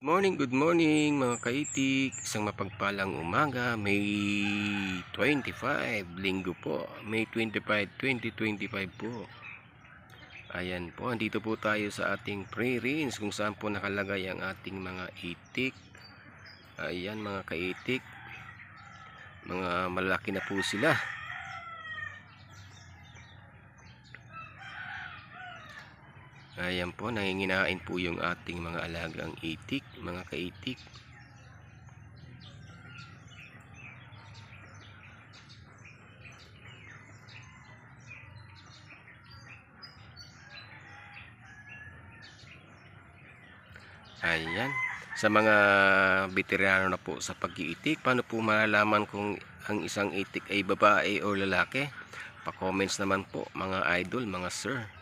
Morning, good morning mga kaitik. Isang mapagpalang umaga, May 25, linggo po. May 25, 2025 po. Ayan po, andito po tayo sa ating pre-rinse kung saan po nakalagay ang ating mga itik. Ayan mga kaitik. Mga malaki na po sila. Ayan po, nanginginain po yung ating mga alagang itik, mga kaitik. Ayan. Sa mga veterano na po sa pag-iitik, paano po malalaman kung ang isang itik ay babae o lalaki? Pa-comments naman po mga idol, mga sir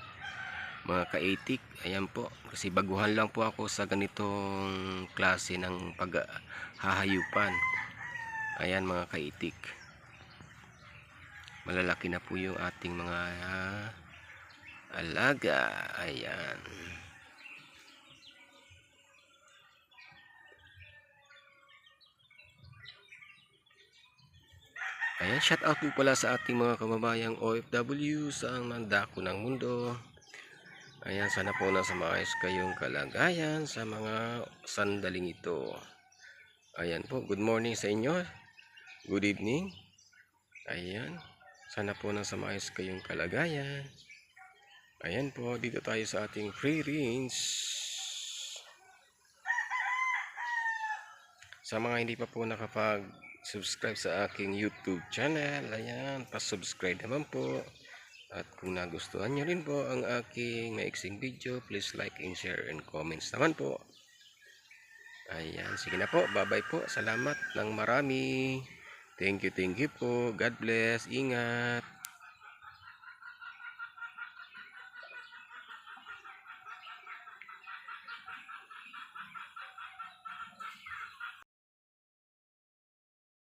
mga kaitik ayan po. Kasi baguhan lang po ako sa ganitong klase ng paghahayupan. Ayan mga kaitik malalaki na po yung ating mga alaga. Ayan. Ayan, shout out po pala sa ating mga kababayang OFW sa mandako ng mundo. Ayan, sana po nasa maayos kayong kalagayan sa mga sandaling ito. Ayan po, good morning sa inyo. Good evening. Ayan, sana po nasa maayos kayong kalagayan. Ayan po, dito tayo sa ating free range. Sa mga hindi pa po nakapag-subscribe sa aking YouTube channel, ayan, pa-subscribe naman po. At kung nagustuhan nyo rin po ang aking maiksing video, please like and share and comments naman po. Ayan, sige na po. Bye-bye po. Salamat ng marami. Thank you, thank you po. God bless. Ingat.